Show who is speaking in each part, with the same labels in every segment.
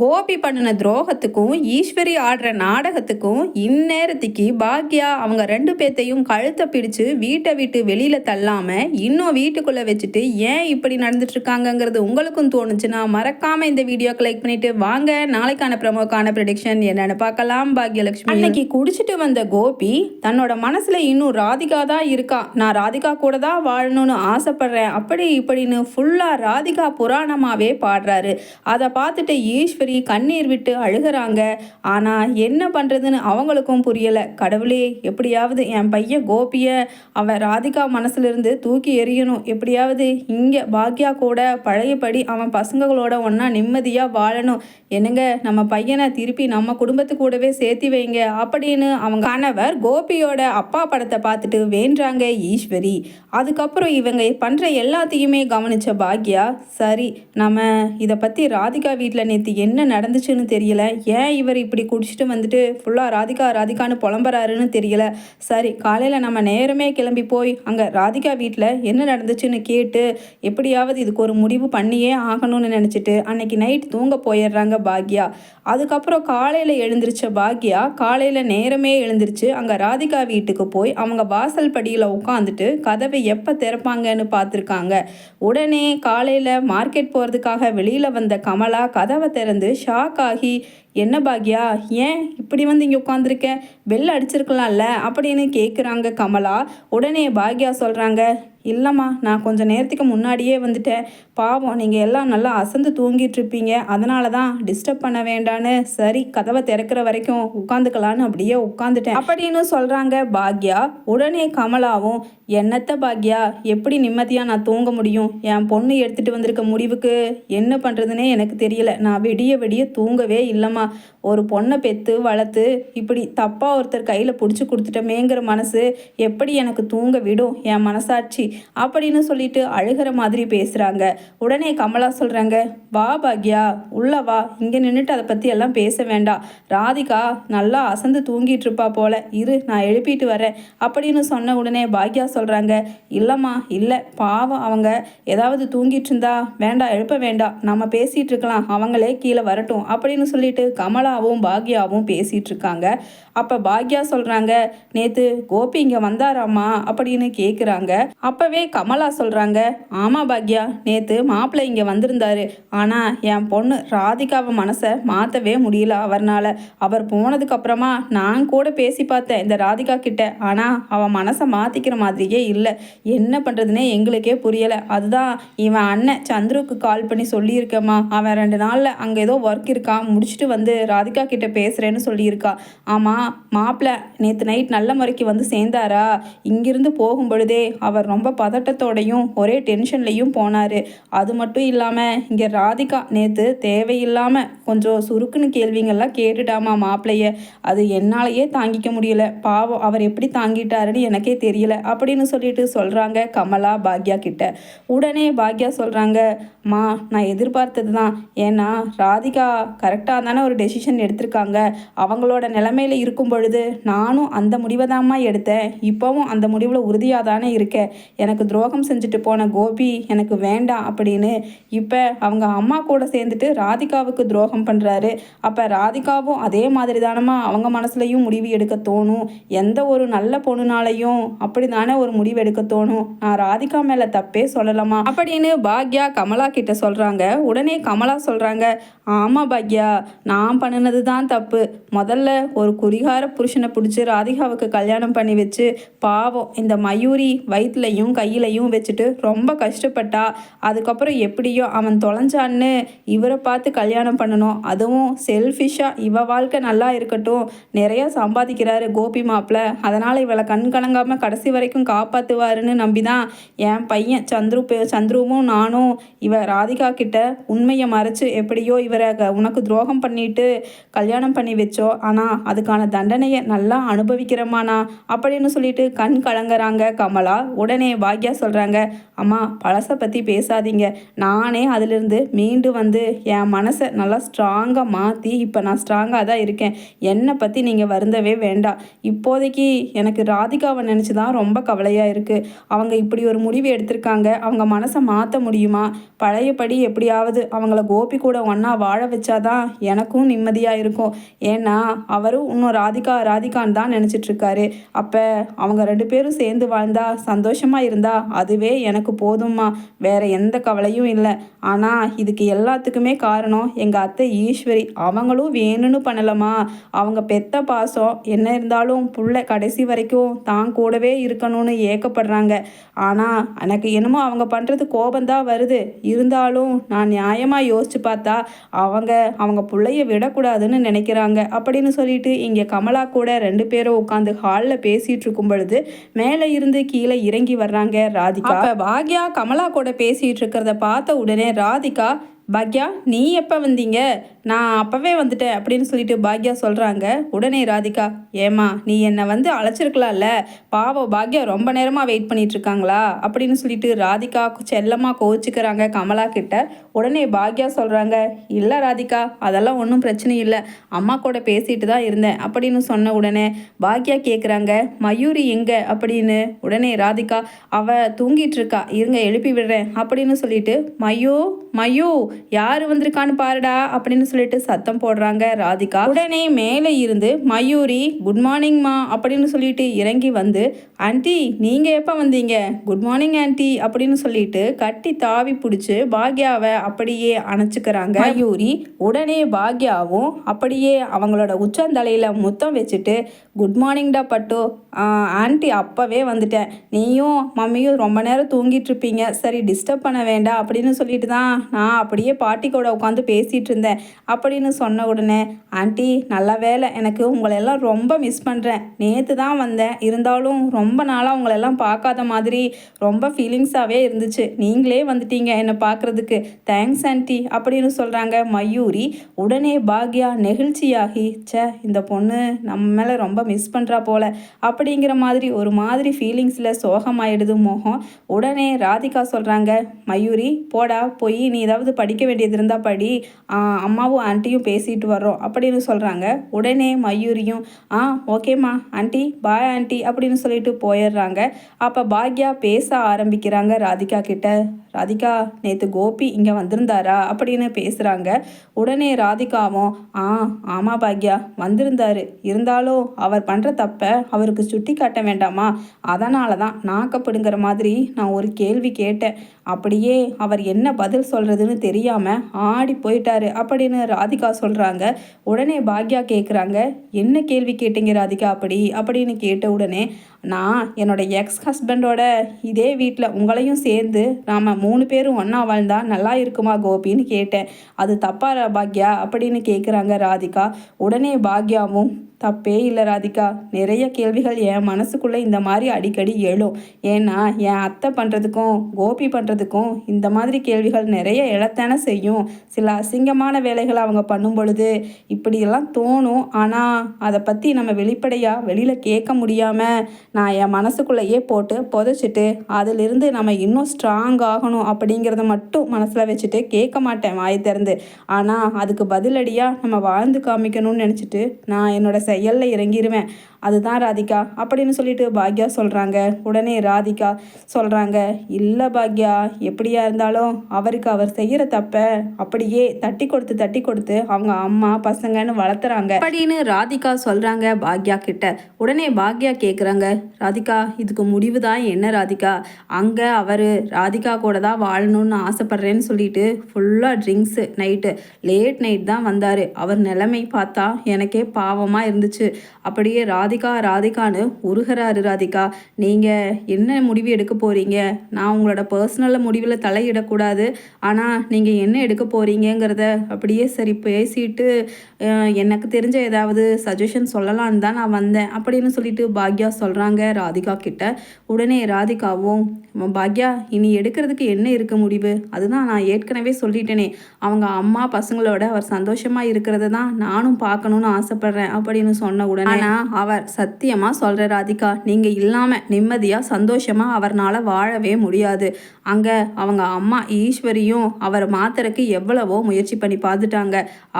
Speaker 1: கோபி பண்ணின துரோகத்துக்கும் ஈஸ்வரி ஆடுற நாடகத்துக்கும் இந்நேரத்துக்கு பாக்யா அவங்க ரெண்டு பேத்தையும் கழுத்தை பிடிச்சு வீட்டை விட்டு வெளியில தள்ளாம இன்னும் வீட்டுக்குள்ள வச்சுட்டு ஏன் இப்படி நடந்துட்டு இருக்காங்கிறது உங்களுக்கும் தோணுச்சுன்னா மறக்காம இந்த வீடியோக்கு லைக் பண்ணிட்டு வாங்க. நாளைக்கான பிரமுகான ப்ரெடிக்ஷன் என்னன்னு பார்க்கலாம். பாக்யலட்சுமி. அன்னைக்கு குடிச்சிட்டு வந்த கோபி தன்னோட மனசுல இன்னும் ராதிகா தான் இருக்கா. நான் ராதிகா கூட தான் வாழணும்னு ஆசைப்படுறேன். அப்படி இப்படின்னு ஃபுல்லா ராதிகா புராணமாவே பாடுறாரு. அதை பார்த்துட்டு ஈஸ்வரி கண்ணீர் விட்டு அழுகுறாங்க. ஆனால் என்ன பண்ணுறதுன்னு அவங்களுக்கும் புரியலை. கடவுளே எப்படியாவது என் பையன் கோபியை அவன் ராதிகா மனசுலேருந்து தூக்கி எறியணும். எப்படியாவது இங்கே பாக்யா கூட பழையபடி அவன் பசங்களோட ஒன்றா நிம்மதியாக வாழணும். என்னங்க நம்ம பையனை திருப்பி நம்ம குடும்பத்து கூடவே சேர்த்தி வைங்க அப்படின்னு அவங்க கணவர் கோபியோட அப்பா படத்தை பார்த்துட்டு வேண்டாங்க ஈஸ்வரி. அதுக்கப்புறம் இவங்க பண்ணுற எல்லாத்தையுமே கவனித்த பாக்யா சரி நம்ம இதை பற்றி ராதிகா வீட்டில் நேற்று என்ன என்ன நடந்துச்சுன்னு தெரியல. ஏன் இவர் இப்படி குடிச்சிட்டு வந்துட்டு ஃபுல்லாக ராதிகா ராதிகான்னு புலம்புறாருன்னு தெரியல. சரி காலையில் நம்ம நேரமே கிளம்பி போய் அங்கே ராதிகா வீட்டில் என்ன நடந்துச்சுன்னு கேட்டு எப்படியாவது இதுக்கு ஒரு முடிவு பண்ணியே ஆகணும்னு நினச்சிட்டு அன்னைக்கு நைட் தூங்க போயிடுறாங்க பாக்யா. அதுக்கப்புறம் காலையில் எழுந்திரிச்ச பாக்யா காலையில் நேரமே எழுந்திரிச்சு அங்கே ராதிகா வீட்டுக்கு போய் அவங்க வாசல் படியில் உட்காந்துட்டு கதவை எப்போ திறப்பாங்கன்னு பார்த்துருக்காங்க உடனே காலையில் மார்க்கெட் போகிறதுக்காக வெளியில் வந்த கமலா கதவை திறந்து ஷாக் ஆகி என்ன பாக்யா? ஏன் இப்படி வந்து இங்கே உட்காந்துருக்க பெல் அடிச்சிருக்கலாம்ல? அப்படின்னு கேட்குறாங்க கமலா. உடனே பாக்யா சொல்கிறாங்க இல்லைம்மா நான் கொஞ்சம் நேரத்துக்கு முன்னாடியே வந்துட்டேன். பாவம் நீங்கள் எல்லாம் நல்லா அசந்து தூங்கிட்டு இருப்பீங்க. அதனால தான் டிஸ்டர்ப் பண்ண வேண்டான்னு சரி கதவை திறக்கிற வரைக்கும் உட்காந்துக்கலான்னு அப்படியே உட்காந்துட்டேன். அப்படின்னு சொல்கிறாங்க பாக்யா. உடனே கமலாவும் என்னத்த பாக்யா எப்படி நிம்மதியாக நான் தூங்க முடியும்? என் பொண்ணு எடுத்துகிட்டு வந்திருக்க முடிவுக்கு என்ன பண்ணுறதுனே எனக்கு தெரியல. நான் விடிய விடிய தூங்கவே இல்லைம்மா. ஒரு பொண்ணை பெற்று வளர்த்து இப்படி தப்பாக ஒருத்தர் கையில் பிடிச்சி கொடுத்துட்டமேங்கிற மனசு எப்படி எனக்கு தூங்க விடும்? என் மனசாட்சி அப்படின்னு சொல்லிட்டு அழுகிற மாதிரி பேசுகிறாங்க உடனே கமலா சொல்கிறாங்க வா பாக்யா உள்ள வா. இங்கே நின்றுட்டு அதை பற்றி எல்லாம் பேச வேண்டாம் ராதிகா நல்லா அசந்து தூங்கிட்டு இருப்பா போல. இரு நான் எழுப்பிட்டு வரேன். அப்படின்னு சொன்ன உடனே பாக்யா சொல்கிறாங்க இல்லைம்மா இல்லை. பாவம் அவங்க ஏதாவது தூங்கிட்டு இருந்தா வேண்டாம் எழுப்ப வேண்டாம் நம்ம பேசிகிட்டு இருக்கலாம். அவங்களே கீழே வரட்டும். அப்படின்னு சொல்லிட்டு கமலா கமலாவும் பாக்யாவும் பேசிகிட்டு இருக்காங்க அப்போ பாக்யா சொல்கிறாங்க நேற்று கோபி இங்கே வந்தாராம்மா அப்படின்னு கேட்குறாங்க அப்போவே கமலா சொல்கிறாங்க ஆமாம் பாக்யா நேற்று மாப்பிள்ளை இங்கே வந்திருந்தாரு. ஆனால் என் பொண்ணு ராதிகாவை மனசை மாற்றவே முடியல அவர்னால. அவர் போனதுக்கப்புறமா நான் கூட பேசி பார்த்தேன் இந்த ராதிகா கிட்ட. ஆனால் அவன் மனசை மாற்றிக்கிற மாதிரியே இல்லை. என்ன பண்ணுறதுனே எங்களுக்கே புரியலை. அதுதான் இவன் அண்ணன் சந்துருக்கு கால் பண்ணி சொல்லியிருக்கேம்மா. அவன் ரெண்டு நாளில் அங்கே ஏதோ ஒர்க் இருக்கான் முடிச்சுட்டு வந்து ராதிகா ராதிகா கிட்ட பேசுகிறேன்னு சொல்லியிருக்கா. ஆமாம் மாப்பிள்ளை நேற்று நைட் நல்ல முறைக்கு வந்து சேர்ந்தாரா? இங்கிருந்து போகும் பொழுதே அவர் ரொம்ப பதட்டத்தோடையும் ஒரே டென்ஷன்லையும் போனார். அது மட்டும் இல்லாமல் இங்கே ராதிகா நேற்று தேவையில்லாமல் கொஞ்சம் சுருக்குன்னு கேள்விங்கள்லாம் கேட்டுட்டாமா மாப்பிள்ளைய அது என்னாலேயே தாங்கிக்க முடியல. பாவம் அவர் எப்படி தாங்கிட்டாருன்னு எனக்கே தெரியல அப்படின்னு சொல்லிட்டு சொல்கிறாங்க கமலா பாக்யா கிட்ட. உடனே பாக்யா சொல்கிறாங்க மா நான் எதிர்பார்த்தது தான் ஏன்னா ராதிகா கரெக்டாக தானே ஒரு டெசிஷன் எடுத்திருக்காங்க. அவங்களோட நிலமையில இருக்கும் பொழுது நானும் அந்த முடிவை தாம்மா எடுத்தேன். இப்போவும் அந்த முடிவில் உறுதியாக தானே இருக்கேன். எனக்கு துரோகம் செஞ்சுட்டு போன கோபி எனக்கு வேண்டாம் அப்படின்னு. இப்போ அவங்க அம்மா கூட சேர்ந்துட்டு ராதிகாவுக்கு துரோகம் பண்ணுறாரு அப்போ ராதிகாவும் அதே மாதிரி தானம்மா அவங்க மனசுலையும் முடிவு எடுக்க தோணும். எந்த ஒரு நல்ல பொண்ணுனாலையும் அப்படி தானே ஒரு முடிவு எடுக்க தோணும். நான் ராதிகா மேலே தப்பே சொல்லலாமா அப்படின்னு பாக்யா கமலா கிட்ட சொல்கிறாங்க உடனே கமலா சொல்கிறாங்க ஆமாம் பாக்யா நான் பண்ண பண்ணினது தான் தப்பு. முதல்ல ஒரு குறிகார புருஷனை பிடிச்சி ராதிகாவுக்கு கல்யாணம் பண்ணி வச்சு பாவம் இந்த மயூரி வயிற்றுலையும் கையிலையும் வச்சுட்டு ரொம்ப கஷ்டப்பட்டா அதுக்கப்புறம் எப்படியோ அவன் தொலைஞ்சான்னு இவரை பார்த்து கல்யாணம் பண்ணணும். அதுவும் செல்ஃபிஷாக இவ வாழ்க்கை நல்லா இருக்கட்டும். நிறையா சம்பாதிக்கிறாரு கோபி மாப்பிள்ள அதனால் இவளை கண் கலங்காமல் கடைசி வரைக்கும் காப்பாற்றுவாருன்னு நம்பி தான் என் பையன் சந்துரு பே- சந்துருவும் நானும் இவ ராதிகா கிட்ட உண்மையை மறைச்சு எப்படியோ இவரை க- உனக்கு துரோகம் பண்ணிட்டு கல்யாணம் பண்ணி வச்சோம். ஆனால் அதுக்கான தண்டனையை நல்லா அனுபவிக்கிறமானா அப்படின்னு சொல்லிட்டு கண் கலங்குறாங்க கமலா. உடனே பாக்யா சொல்கிறாங்க அம்மா பழசை பற்றி பேசாதீங்க. நானே அதிலிருந்து மீண்டு வந்து என் மனசை நல்லா ஸ்ட்ராங்காக மாற்றி இப்போ நான் ஸ்ட்ராங்காக தான் இருக்கேன். என்னை பற்றி நீங்கள் வருந்தவே வேண்டாம். இப்போதைக்கு எனக்கு ராதிகாவை நினச்சி தான் ரொம்ப கவலையாக இருக்குது அவங்க இப்படி ஒரு முடிவு எடுத்திருக்காங்க. அவங்க மனசை மாற்ற முடியுமா? பழையபடி எப்படியாவது அவங்கள கோபி கூட ஒன்றா வாழ வச்சாதான் எனக்கும் நிம்மதி நிம்மதியாக இருக்கும். ஏன்னா அவரும் இன்னும் ராதிகா ராதிகான்னு தான் நினச்சிட்ருக்காரு. அப்போ அவங்க ரெண்டு பேரும் சேர்ந்து வாழ்ந்தா சந்தோஷமாக இருந்தா அதுவே எனக்கு போதும்மா. வேற எந்த கவலையும் இல்லை. ஆனால் இதுக்கு எல்லாத்துக்குமே காரணம் எங்கள் அத்தை ஈஸ்வரி. அவங்களும் வேணும்னு பண்ணலமா அவங்க பெத்த பாசம் என்ன இருந்தாலும் புள்ள கடைசி வரைக்கும் தான் கூடவே இருக்கணும்னு ஏக்கப்படுறாங்க. ஆனால் எனக்கு என்னமோ அவங்க பண்ணுறது கோபந்தான் வருது. இருந்தாலும் நான் நியாயமாக யோசிச்சு பார்த்தா அவங்க அவங்க பிள்ளைய விடக்கூடாது. விடக்கூடாதுன்னு நினைக்கிறாங்க. அப்படின்னு சொல்லிட்டு இங்கே கமலா கூட ரெண்டு பேரும் உட்காந்து ஹாலில் பேசிட்டு இருக்கும் பொழுது மேலே இருந்து கீழே இறங்கி வர்றாங்க ராதிகா. அப்போ பாக்யா கமலா கூட பேசிட்டு இருக்கிறத பார்த்த உடனே ராதிகா பாக்யா நீ எப்போ வந்தீங்க? நான் அப்போவே வந்துட்டேன் அப்படின்னு சொல்லிட்டு பாக்யா சொல்கிறாங்க உடனே ராதிகா ஏமா நீ என்னை வந்து அழைச்சிருக்கலாம்ல? பாவம் பாக்யா ரொம்ப நேரமாக வெயிட் பண்ணிட்டு இருக்காங்களா அப்படின்னு சொல்லிட்டு ராதிகா செல்லமாக கோச்சிக்கிறாங்க கமலா கிட்ட. உடனே பாக்யா சொல்கிறாங்க இல்லை ராதிகா அதெல்லாம் ஒன்றும் பிரச்சனை இல்லை. அம்மா கூட பேசிட்டு தான் இருந்தேன் அப்படின்னு சொன்ன உடனே பாக்யா கேட்குறாங்க மயூரி எங்கே? அப்படின்னு. உடனே ராதிகா அவ தூங்கிட்டு இருக்கா இருங்க எழுப்பி விடுறேன் அப்படின்னு சொல்லிட்டு மயூ மயூ யார் வந்திருக்கான்னு பாருடா அப்படின்னு சொல்லிட்டு சத்தம் போடுறாங்க ராதிகா. உடனே மேலே இருந்து மயூரி குட் மார்னிங்மா அப்படின்னு சொல்லிட்டு இறங்கி வந்து ஆன்டி நீங்கள் எப்போ வந்தீங்க? குட் மார்னிங் ஆன்டி அப்படின்னு சொல்லிட்டு கட்டி தாவி பிடிச்சி பாக்யாவை அப்படியே அணைச்சிக்கிறாங்க. மயூரி உடனே பாக்யாவும் அப்படியே அவங்களோட உச்சந்தலையில் முத்தம் வச்சுட்டு குட் மார்னிங்டா பட்டு ஆண்டி அப்போவே வந்துட்டேன் நீயும் மம்மியும் ரொம்ப நேரம் தூங்கிட்டு இருப்பீங்க சரி டிஸ்டர்ப் பண்ண வேண்டாம் அப்படின்னு சொல்லிட்டு தான் நான் அப்படியே பாட்டி கூட உட்காந்து பேசிகிட்டு இருந்தேன் அப்படின்னு சொன்ன உடனே ஆண்டி நல்ல வேலை எனக்கு உங்களெல்லாம் ரொம்ப மிஸ் பண்ணுறேன் நேற்று தான் வந்தேன். இருந்தாலும் ரொம்ப நாளாக உங்களெல்லாம் பார்க்காத மாதிரி ரொம்ப ஃபீலிங்ஸாகவே இருந்துச்சு. நீங்களே வந்துட்டீங்க என்னை பார்க்குறதுக்கு. தேங்க்ஸ் ஆண்டி அப்படின்னு சொல்கிறாங்க மயூரி. உடனே பாக்யா நெகிழ்ச்சியாகி ச்சே இந்த பொண்ணு நம்ம மேலே ரொம்ப மிஸ் பண்ணுறா போல அப்படிங்கிற மாதிரி ஒரு மாதிரி ஃபீலிங்ஸில் சோகமாயிடுது மோகம் உடனே ராதிகா சொல்கிறாங்க மயூரி போடா போய் நீ ஏதாவது படிக்க வேண்டியது இருந்தால் படி. ஆ, அம்மாவும் ஆன்ட்டியும் பேசிட்டு வர்றோம் அப்படின்னு சொல்கிறாங்க உடனே மயூரியும் ஆ ஓகேம்மா ஆண்டி பாய் ஆண்டி அப்படின்னு சொல்லிட்டு போயிடுறாங்க. அப்போ பாக்யா பேச ஆரம்பிக்கிறாங்க ராதிகா கிட்ட. ராதிகா நேற்று கோபி இங்கே வந்திருந்தாரா? அப்படின்னு பேசுகிறாங்க உடனே ராதிகாவும் ஆ ஆமாம் பாக்யா வந்திருந்தாரு. இருந்தாலும் அவர் பண்ணுற தப்பை அவருக்கு சுட்டி காட்ட வேண்டாமா? அதனால தான் நாக்கப்படுங்கிற மாதிரி நான் ஒரு கேள்வி கேட்டேன். அப்படியே அவர் என்ன பதில் சொல்கிறதுன்னு தெரியாமல் ஆடி போயிட்டாரு அப்படின்னு ராதிகா சொல்கிறாங்க உடனே பாக்யா கேட்குறாங்க என்ன கேள்வி கேட்டீங்க ராதிகா அப்படி? அப்படின்னு கேட்ட உடனே நான் என்னோட எக்ஸ் ஹஸ்பண்டோட இதே வீட்டில் உங்களையும் சேர்ந்து நாம் மூணு பேரும் ஒன்றா வாழ்ந்தா நல்லா இருக்குமா கோபின்னு கேட்டேன். அது தப்பா பாக்யா? அப்படின்னு கேட்குறாங்க ராதிகா. உடனே பாக்யாவும் தப்பே இல்லை ராதிகா. நிறைய கேள்விகள் என் மனசுக்குள்ளே இந்த மாதிரி அடிக்கடி எழும். ஏன்னா என் அத்தை பண்ணுறதுக்கும் கோபி பண்ணுறதுக்கும் இந்த மாதிரி கேள்விகள் நிறைய எழத்தானே செய்யும். சில அசிங்கமான வேலைகளை அவங்க பண்ணும் பொழுது இப்படியெல்லாம் தோணும். ஆனால் அதை பற்றி நம்ம வெளிப்படையாக வெளியில் கேட்க முடியாமல் நான் என் மனசுக்குள்ளேயே போட்டு புதைச்சிட்டு அதிலிருந்து நம்ம இன்னும் ஸ்ட்ராங் ஆகணும் அப்படிங்கிறத மட்டும் மனசில் வச்சுட்டு கேட்க மாட்டேன் வாய் திறந்து. ஆனால் அதுக்கு பதிலடியாக நம்ம வாழ்ந்து காமிக்கணும்னு நினச்சிட்டு நான் என்னோட செயலில் இறங்கிடுவேன் அதுதான் ராதிகா அப்படின்னு சொல்லிட்டு பாக்யா சொல்கிறாங்க உடனே ராதிகா சொல்கிறாங்க இல்லை பாக்யா எப்படியா இருந்தாலும் அவருக்கு அவர் செய்கிற தப்பை அப்படியே தட்டி கொடுத்து தட்டி கொடுத்து அவங்க அம்மா பசங்கன்னு வளர்த்துறாங்க. அப்படின்னு ராதிகா சொல்கிறாங்க பாக்யா கிட்ட. உடனே பாக்யா கேட்குறாங்க ராதிகா இதுக்கு முடிவு தான் என்ன ராதிகா? அங்கே அவர் ராதிகா கூட தான் வாழணும்னு ஆசைப்பட்றேன்னு சொல்லிட்டு ஃபுல்லாக ட்ரிங்க்ஸு நைட்டு லேட் நைட் தான் வந்தார். அவர் நிலைமை பார்த்தா எனக்கே பாவமாக இருந்துச்சு. அப்படியே ராதிகா ராதிகா ராதிகான்னு உருகிறாரு ராதிகா. நீங்கள் என்ன முடிவு எடுக்க போகிறீங்க நான் உங்களோட பர்சனலில் முடிவில் தலையிடக்கூடாது. ஆனால் நீங்கள் என்ன எடுக்க போகிறீங்கிறத அப்படியே சரி பேசிட்டு எனக்கு தெரிஞ்ச ஏதாவது சஜஷன் சொல்லலான்னு தான் நான் வந்தேன். அப்படின்னு சொல்லிட்டு பாக்யா சொல்கிறாங்க ராதிகா கிட்ட. உடனே ராதிகாவும் பாக்யா இனி எடுக்கிறதுக்கு என்ன இருக்க முடிவு? அதுதான் நான் ஏற்கனவே சொல்லிட்டேனே. அவங்க அம்மா பசங்களோட அவர் சந்தோஷமாக இருக்கிறத தான் நானும் பார்க்கணும்னு ஆசைப்பட்றேன் அப்படின்னு சொன்ன உடனே ஆனால் அவர் சத்தியமாக சொல்கிற ராதிகா நீங்கள் இல்லாமல் நிம்மதியாக சந்தோஷமாக அவர்னால வாழவே முடியாது. அங்கே அவங்க அம்மா ஈஸ்வரியும் அவரை மாத்திரக்கு எவ்வளவோ முயற்சி பண்ணி பார்த்துட்டாங்க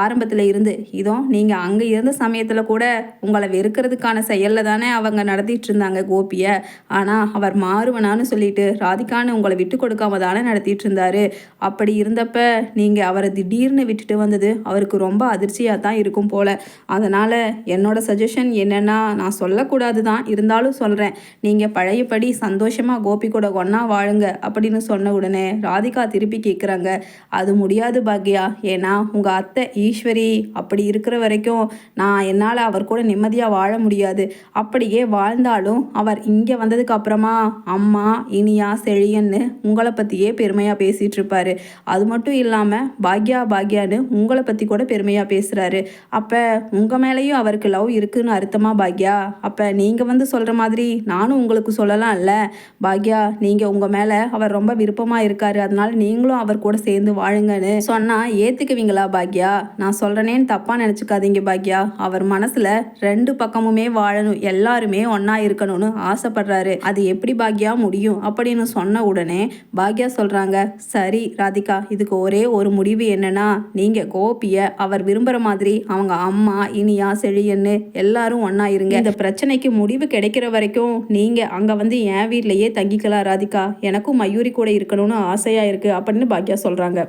Speaker 1: ஆரம்பத்தில் இருந்து இதோ நீங்கள் அங்கே இருந்த சமயத்தில் கூட உங்களை வெறுக்கிறதுக்கான செயலில் தானே அவங்க நடத்திட்டு இருந்தாங்க கோபியை. ஆனால் அவர் மாறுவனான்னு சொல்லிட்டு ராதிகான்னு உங்களை விட்டு கொடுக்காம தானே நடத்திட்டு இருந்தாரு. அப்படி இருந்தப்ப நீங்கள் அவரை திடீர்னு விட்டுட்டு வந்தது அவருக்கு ரொம்ப அதிர்ச்சியாக தான் இருக்கும் போல. அதனால் என்னோட சஜஷன் என்னன்னா நான் சொல்லக்கூடாது தான் இருந்தாலும் சொல்கிறேன் நீங்கள் பழையபடி சந்தோஷமாக கோபி கூட ஒன்றா வாழுங்க அப்படின்னு சொன்ன உடனே ராதிகா திருப்பி கேட்குறாங்க அது முடியாது பாக்யா. ஏன்னா உங்கள் அத்தை ஈஸ்வரி அப்படி இருக்கிற வரைக்கும் நான் என்னால் அவர் கூட நிம்மதியாக வாழ முடியாது. அப்படியே வாழ்ந்தாலும் அவர் இங்கே வந்ததுக்கு அப்புறமா அம்மா இனியா செழியன்னு உங்களை பற்றியே பெருமையாக பேசிகிட்டு இருப்பாரு. அது மட்டும் இல்லாமல் பாக்யா பாக்யான்னு உங்களை பற்றி கூட பெருமையாக பேசுகிறாரு அப்போ உங்கள் மேலேயும் அவருக்கு லவ் இருக்குன்னு அர்த்தமாக பாக்யா பாக்யா அப்போ நீங்கள் வந்து சொல்கிற மாதிரி நானும் உங்களுக்கு சொல்லலாம்ல பாக்யா நீங்கள் உங்கள் மேலே அவர் ரொம்ப விருப்பமாக இருக்கார் அதனால நீங்களும் அவர் கூட சேர்ந்து வாழுங்கன்னு சொன்னால் ஏற்றுக்குவீங்களா பாக்யா? நான் சொல்கிறேனேன்னு தப்பாக நினச்சிக்காதீங்க பாக்யா. அவர் மனசில் ரெண்டு பக்கமுமே வாழணும் எல்லாருமே ஒன்றா இருக்கணும்னு ஆசைப்படுறாரு. அது எப்படி பாக்யா முடியும் அப்படின்னு சொன்ன உடனே பாக்யா சொல்கிறாங்க சரி ராதிகா இதுக்கு ஒரே ஒரு முடிவு என்னன்னா நீங்கள் கோபியை அவர் விரும்புகிற மாதிரி அவங்க அம்மா இனியா செழியன்னு எல்லாரும் ஒன்றா இருங்க. இந்த பிரச்சனைக்கு முடிவு கிடைக்கிற வரைக்கும் நீங்கள் அங்கே வந்து என் வீட்லயே தங்கிக்கலாம் ராதிகா. எனக்கும் மயூரி கூட இருக்கணும்னு ஆசையாக இருக்குது அப்படின்னு பாக்யா சொல்கிறாங்க